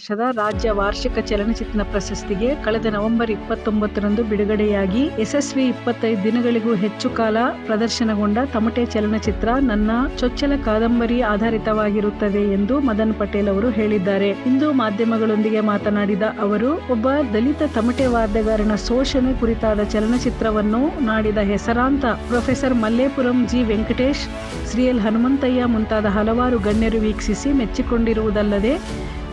ವರ್ಷದ ರಾಜ್ಯ ವಾರ್ಷಿಕ ಚಲನಚಿತ್ರ ಪ್ರಶಸ್ತಿಗೆ ಕಳೆದ ನವೆಂಬರ್ ಇಪ್ಪತ್ತೊಂಬತ್ತರಂದು ಬಿಡುಗಡೆಯಾಗಿ ಯಶಸ್ವಿ ಇಪ್ಪತ್ತೈದು ದಿನಗಳಿಗೂ ಹೆಚ್ಚು ಕಾಲ ಪ್ರದರ್ಶನಗೊಂಡ ತಮಟೆ ಚಲನಚಿತ್ರ ನನ್ನ ಚೊಚ್ಚಲ ಕಾದಂಬರಿ ಆಧಾರಿತವಾಗಿರುತ್ತದೆ ಎಂದು ಮದನ್ ಪಟೇಲ್ ಅವರು ಹೇಳಿದ್ದಾರೆ. ಇಂದು ಮಾಧ್ಯಮಗಳೊಂದಿಗೆ ಮಾತನಾಡಿದ ಅವರು, ಒಬ್ಬ ದಲಿತ ತಮಟೆ ವಾದ್ಯಗಾರನ ಶೋಷಣೆ ಕುರಿತಾದ ಚಲನಚಿತ್ರವನ್ನು ನಾಡಿದ ಹೆಸರಾಂತ professor Mallepuram G Venkatesh, Shri L Hanumanthaiah ಮುಂತಾದ ಹಲವಾರು ಗಣ್ಯರು ವೀಕ್ಷಿಸಿ ಮೆಚ್ಚಿಕೊಂಡಿರುವುದಲ್ಲದೆ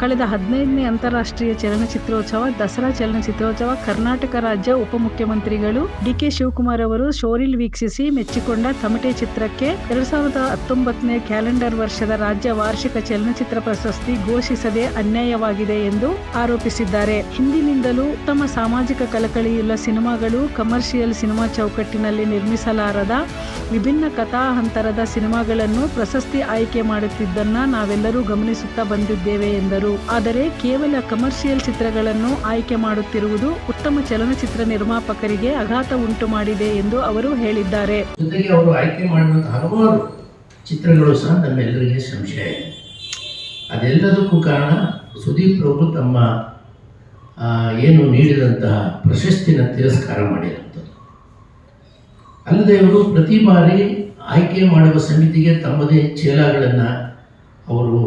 ಕಳೆದ ಹದಿನೈದನೇ ಅಂತಾರಾಷ್ಟ್ರೀಯ ಚಲನಚಿತ್ರೋತ್ಸವ, ದಸರಾ ಚಲನಚಿತ್ರೋತ್ಸವ, ಕರ್ನಾಟಕ ರಾಜ್ಯ ಉಪಮುಖ್ಯಮಂತ್ರಿಗಳು ಡಿಕೆ ಶಿವಕುಮಾರ್ ಅವರು ಶೋರಿಲ್ ವೀಕ್ಷಿಸಿ ಮೆಚ್ಚಿಕೊಂಡ ತಮಟೆ ಚಿತ್ರಕ್ಕೆ ಎರಡ್ ಸಾವಿರದ ಹತ್ತೊಂಬತ್ತನೇ ಕ್ಯಾಲೆಂಡರ್ ವರ್ಷದ ರಾಜ್ಯ ವಾರ್ಷಿಕ ಚಲನಚಿತ್ರ ಪ್ರಶಸ್ತಿ ಘೋಷಿಸದೆ ಅನ್ಯಾಯವಾಗಿದೆ ಎಂದು ಆರೋಪಿಸಿದ್ದಾರೆ. ಹಿಂದಿನಿಂದಲೂ ಉತ್ತಮ ಸಾಮಾಜಿಕ ಕಳಕಳಿಯುಳ್ಳ ಸಿನಿಮಾಗಳು ಕಮರ್ಷಿಯಲ್ ಸಿನಿಮಾ ಚೌಕಟ್ಟಿನಲ್ಲಿ ನಿರ್ಮಿಸಲಾರದ ವಿಭಿನ್ನ ಕಥಾ ಹಂತರದ ಸಿನಿಮಾಗಳನ್ನು ಪ್ರಶಸ್ತಿ ಆಯ್ಕೆ ಮಾಡುತ್ತಿದ್ದನ್ನ ನಾವೆಲ್ಲರೂ ಗಮನಿಸುತ್ತಾ ಬಂದಿದ್ದೇವೆ ಎಂದರು. ಆದರೆ ಕೇವಲ ಕಮರ್ಷಿಯಲ್ ಚಿತ್ರಗಳನ್ನು ಆಯ್ಕೆ ಮಾಡುತ್ತಿರುವುದು ಉತ್ತಮ ಚಲನಚಿತ್ರ ನಿರ್ಮಾಪಕರಿಗೆ ಆಘಾತ ಉಂಟು ಮಾಡಿದೆ ಎಂದು ಅವರು ಹೇಳಿದ್ದಾರೆ. ಜೊತೆಗೆ ಅವರು ಆಯ್ಕೆ ಮಾಡುವಂತಹ ಹಲವಾರು ಚಿತ್ರಗಳು ಸಹ ನಮ್ಮೆಲ್ಲರಿಗೆ ಸಂಶಯ ಇದೆ. ಅದೆಲ್ಲದಕ್ಕೂ ಕಾರಣ ಸುದೀಪ್ ಅವರು ತಮ್ಮ ಏನು ನೀಡಿದಂತಹ ಪ್ರಶಸ್ತಿನ ತಿರಸ್ಕಾರ ಮಾಡಿರುವಂಥದ್ದು. ಅಲ್ಲದೆ ಅವರು ಪ್ರತಿ ಬಾರಿ ಆಯ್ಕೆ ಮಾಡುವ ಸಮಿತಿಗೆ ತಮ್ಮದೇ ಚೇಲಾಗಳನ್ನು ಅವರು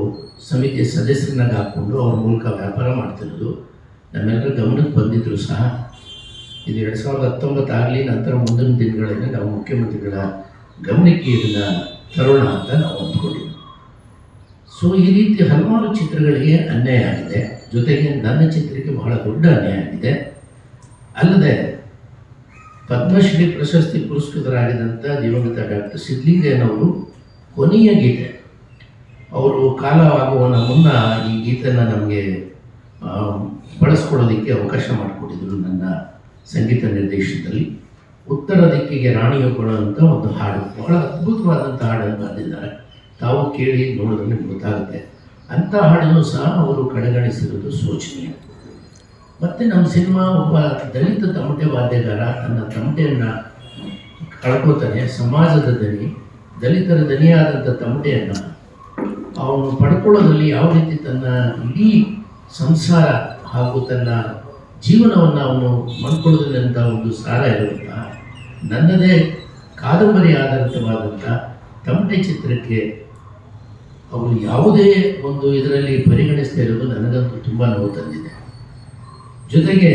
ಸಮಿತಿಯ ಸದಸ್ಯರನ್ನಾಗಿ ಹಾಕ್ಕೊಂಡು ಅವ್ರ ಮೂಲಕ ವ್ಯಾಪಾರ ಮಾಡ್ತಿರೋದು. ನಮ್ಮೆಲ್ಲರ ಗಮನಕ್ಕೆ ಬಂದಿದ್ದರೂ ಸಹ. ಇದು ಎರಡು ಸಾವಿರದ ಹತ್ತೊಂಬತ್ತು ಆಗಲಿ ನಂತರ ಮುಂದಿನ ದಿನಗಳಲ್ಲಿ ನಾವು ಮುಖ್ಯಮಂತ್ರಿಗಳ ಗಮನಕ್ಕೆ ಇದನ್ನು ತರೋಣ ಅಂತ ನಾವು ಅಂದ್ಕೊಂಡಿದ್ದೀವಿ ಸೊ ಈ ರೀತಿ ಹಲವಾರು ಚಿತ್ರಗಳಿಗೆ ಅನ್ಯಾಯ ಆಗಿದೆ. ಜೊತೆಗೆ ನನ್ನ ಚಿತ್ರಕ್ಕೆ ಬಹಳ ದೊಡ್ಡ ಅನ್ಯಾಯ ಆಗಿದೆ. ಅಲ್ಲದೆ, ಪದ್ಮಶ್ರೀ ಪ್ರಶಸ್ತಿ ಪುರಸ್ಕೃತರಾಗಿದ್ದಂಥ ದಿವಂಗತ ಡಾಕ್ಟರ್ ಸಿದ್ಲಿಂಗಯ್ಯನವರು ಕೊನೆಯ ಗೀತೆ. ಅವರು ಕಾಲ ಆಗುವನ ಮುನ್ನ ಈ ಗೀತನ ನಮಗೆ ಬಳಸ್ಕೊಳ್ಳೋದಕ್ಕೆ ಅವಕಾಶ ಮಾಡಿಕೊಟ್ಟಿದ್ರು ನನ್ನ ಸಂಗೀತ ನಿರ್ದೇಶನದಲ್ಲಿ. ಉತ್ತರ ದಿಕ್ಕಿಗೆ ರಾಣಿಯೊಬ್ಬಳು ಅಂತ ಒಂದು ಹಾಡು, ಬಹಳ ಅದ್ಭುತವಾದಂಥ ಹಾಡನ್ನು ಬರೆದಿದ್ದಾರೆ ತಾವು ಕೇಳಿ ನೋಡಿದ್ರೆ ಗೊತ್ತಾಗುತ್ತೆ. ಅಂಥ ಹಾಡನ್ನು ಸಹ ಅವರು ಕಡೆಗಣಿಸಿರೋದು ಶೋಚನೀಯ ಮತ್ತು ನಮ್ಮ ಸಿನಿಮಾ ಒಬ್ಬ ದಲಿತ ತಮಟೆ ವಾದ್ಯಗಾರ, ತನ್ನ ತಮಟೆಯನ್ನು ಕಳ್ಕೋತಾನೆ, ಸಮಾಜದ ದನಿ, ದಲಿತರ ದನಿಯಾದಂಥ ತಮಟೆಯನ್ನು ಅವನು ಪಡ್ಕೊಳ್ಳೋದ್ರಲ್ಲಿ ಯಾವ ರೀತಿ ತನ್ನ ಇಡೀ ಸಂಸಾರ ಹಾಗೂ ತನ್ನ ಜೀವನವನ್ನು ಅವನು ಮಾಡ್ಕೊಳ್ಳೋದ್ರಿಂದ ಒಂದು ಸಾರ ಇರುವಂತಹ ನನ್ನದೇ ಕಾದಂಬರಿ ಆಧಾರಿತವಾದಂಥ ತಮಟೆ ಚಿತ್ರಕ್ಕೆ ಅವರು ಯಾವುದೇ ಒಂದು ಇದರಲ್ಲಿ ಪರಿಗಣಿಸ್ತಾ ಇರೋದು ನನಗಂತೂ ತುಂಬ ನೋವು ತಂದಿದೆ. ಜೊತೆಗೆ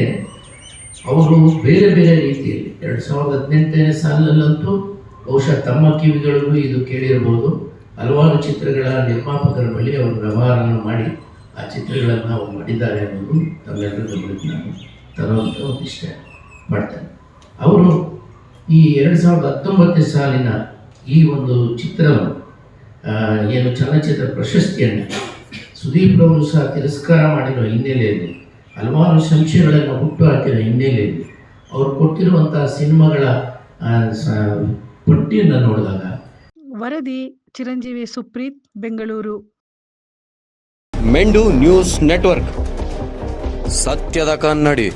ಅವರು ಬೇರೆ ಬೇರೆ ರೀತಿಯಲ್ಲಿ, ಎರಡು ಸಾವಿರದ ಹದಿನೆಂಟನೇ ಸಾಲಿನಲ್ಲಂತೂ ಬಹುಶಃ ತಮ್ಮ ಕಿವಿಗಳಿಗೂ ಇದು ಕೇಳಿರ್ಬೋದು. ಹಲವಾರು ಚಿತ್ರಗಳ ನಿರ್ಮಾಪಕರ ಬಳಿ ಅವರು ವ್ಯವಹಾರವನ್ನು ಮಾಡಿ ಆ ಚಿತ್ರಗಳನ್ನು ಅವರು ಮಾಡಿದ್ದಾರೆ ಅನ್ನೋದು ತಮ್ಮೆಲ್ಲರ ಗಮನಕ್ಕೆ ನಾನು ತರುವಂಥ ಒಂದು ಇಷ್ಟ ಪಡ್ತೇನೆ ಅವರು ಈ ಎರಡು ಸಾವಿರದ ಹತ್ತೊಂಬತ್ತನೇ ಸಾಲಿನ ಈ ಒಂದು ಚಿತ್ರವನ್ನು ಏನು ಚಲನಚಿತ್ರ ಪ್ರಶಸ್ತಿಯನ್ನು ಸುದೀಪ್ ಅವರು ಸಹ ತಿರಸ್ಕಾರ ಮಾಡಿರೋ ಹಿನ್ನೆಲೆಯಲ್ಲಿ, ಹಲವಾರು ಸಂಶಯಗಳನ್ನು ಹುಟ್ಟುಹಾಕಿರೋ ಹಿನ್ನೆಲೆಯಲ್ಲಿ, ಅವರು ಕೊಟ್ಟಿರುವಂಥ ಸಿನಿಮಾಗಳ ಪಟ್ಟಿಯನ್ನು ನೋಡಿದಾಗ ವರದಿ ಚಿರಂಜೀವಿ ಸುಪ್ರೀತ್ ಬೆಂಗಳೂರು. ಮೆಂಡು ನ್ಯೂಸ್ ನೆಟ್ವರ್ಕ್. ಸತ್ಯದ ಕನ್ನಡಿ.